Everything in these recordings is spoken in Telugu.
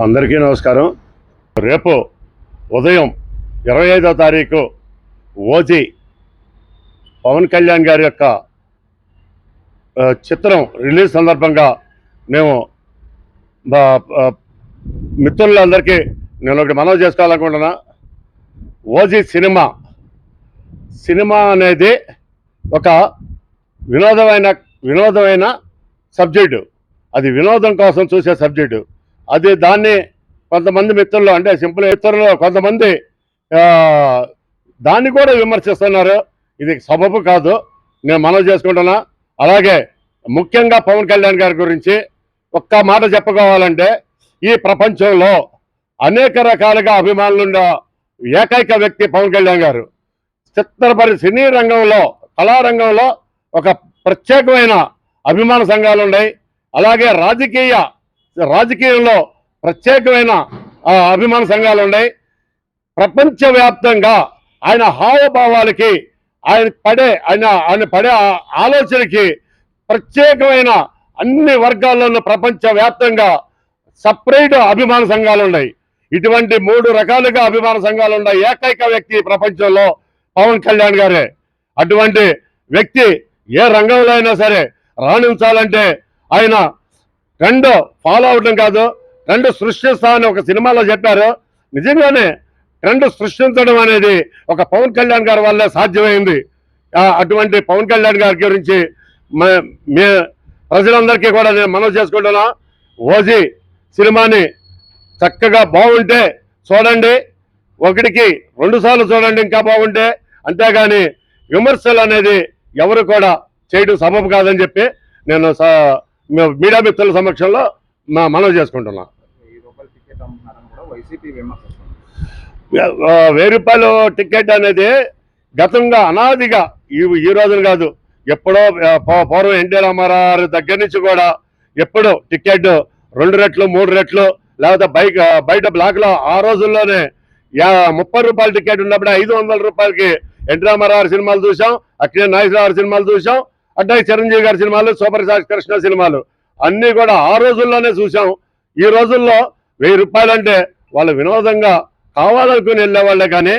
అందరికీ నమస్కారం. రేపు ఉదయం ఇరవై ఐదో తారీఖు ఓజీ పవన్ కళ్యాణ్ గారి యొక్క చిత్రం రిలీజ్ సందర్భంగా మేము బా- మిత్రులందరికీ నేను ఒకటి మనవి చేసుకోవాలనుకుంటున్నా. ఓజీ సినిమా సినిమా అనేది ఒక వినోదమైన వినోదమైన సబ్జెక్టు. అది వినోదం కోసం చూసే సబ్జెక్టు. అది దాన్ని కొంతమంది మిత్రులు అంటే సింపుల్ మిత్రులు కొంతమంది దాన్ని కూడా విమర్శిస్తున్నారు. ఇది సబబు కాదు. నేను మనవి చేసుకుంటున్నా. అలాగే ముఖ్యంగా పవన్ కళ్యాణ్ గారి గురించి ఒక్క మాట చెప్పుకోవాలంటే ఈ ప్రపంచంలో అనేక రకాలుగా అభిమానులున్న ఏకైక వ్యక్తి పవన్ కళ్యాణ్ గారు. చిత్రపరి సినీ రంగంలో కళారంగంలో ఒక ప్రత్యేకమైన అభిమాన సంఘాలు ఉన్నాయి. అలాగే రాజకీయ రాజకీయంలో ప్రత్యేకమైన అభిమాన సంఘాలు ఉన్నాయి. ప్రపంచవ్యాప్తంగా ఆయన హావభావాలకి ఆయన పడే ఆయన ఆయన పడే ఆలోచనకి ప్రత్యేకమైన అన్ని వర్గాల్లోనూ ప్రపంచవ్యాప్తంగా సపరేట్ అభిమాన సంఘాలు ఉన్నాయి. ఇటువంటి మూడు రకాలుగా అభిమాన సంఘాలు ఉన్నాయి ఏకైక వ్యక్తి ప్రపంచంలో పవన్ కళ్యాణ్ గారే. అటువంటి వ్యక్తి ఏ రంగంలో అయినా సరే రాణించాలంటే ఆయన రెండు ఫాలో అవడం కాదు రెండు సృష్టిస్తా అని ఒక సినిమాలో చెప్పారు. నిజంగానే ట్రెండ్ సృష్టించడం అనేది ఒక పవన్ కళ్యాణ్ గారి వల్లే సాధ్యమైంది. అటువంటి పవన్ కళ్యాణ్ గారి గురించి మే ప్రజలందరికీ కూడా నేను మనవి చేసుకుంటున్నా. ఓజీ సినిమాని చక్కగా బాగుంటే చూడండి. ఒకటికి రెండు సార్లు చూడండి ఇంకా బాగుంటే. అంతేగాని విమర్శలు అనేది ఎవరు కూడా చేయడం సమం కాదని చెప్పి నేను సా మీడియా మిత్రుల సమక్షంలో మా- మనవి చేసుకుంటున్నాం. వెయ్యి వెయ్యి రూపాయలు టికెట్ అనేది గతంగా అనాదిగా ఈ ఈ రోజున కాదు ఎప్పుడో పూ- పూర్వం ఎన్టీ రామారావు దగ్గర నుంచి కూడా ఎప్పుడు టికెట్ రెండు రెట్లు మూడు రెట్లు లేకపోతే బైక్ బయట బ్లాక్లో ఆ రోజుల్లోనే యా ముప్పై రూపాయల టికెట్ ఉన్నప్పుడు ఐదు వందల రూపాయలకి ఎన్టీ రామారావు సినిమాలు చూసాం అక్కినే నాగేశ్వరరావు సినిమాలు చూసాం అట్లాగే చిరంజీవి గారి సినిమాలు సూపర్ స్టార్ కృష్ణ సినిమాలు. అన్నీ కూడా ఆ రోజుల్లోనే చూసాం ఈ రోజుల్లో వెయ్యి రూపాయలంటే వాళ్ళు వినోదంగా కావాలనుకుని వెళ్ళేవాళ్ళే కానీ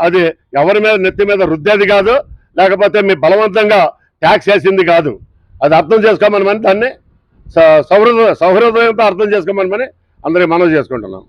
అది ఎవరి మీద నెత్తి మీద రుద్దేది కాదు. లేకపోతే మీ బలవంతంగా ట్యాక్స్ వేసింది కాదు. అది అర్థం చేసుకోమని దాన్ని స- సౌహృద సౌహృదయంతో అర్థం చేసుకోమని అందరికి మనవి చేసుకుంటున్నాం.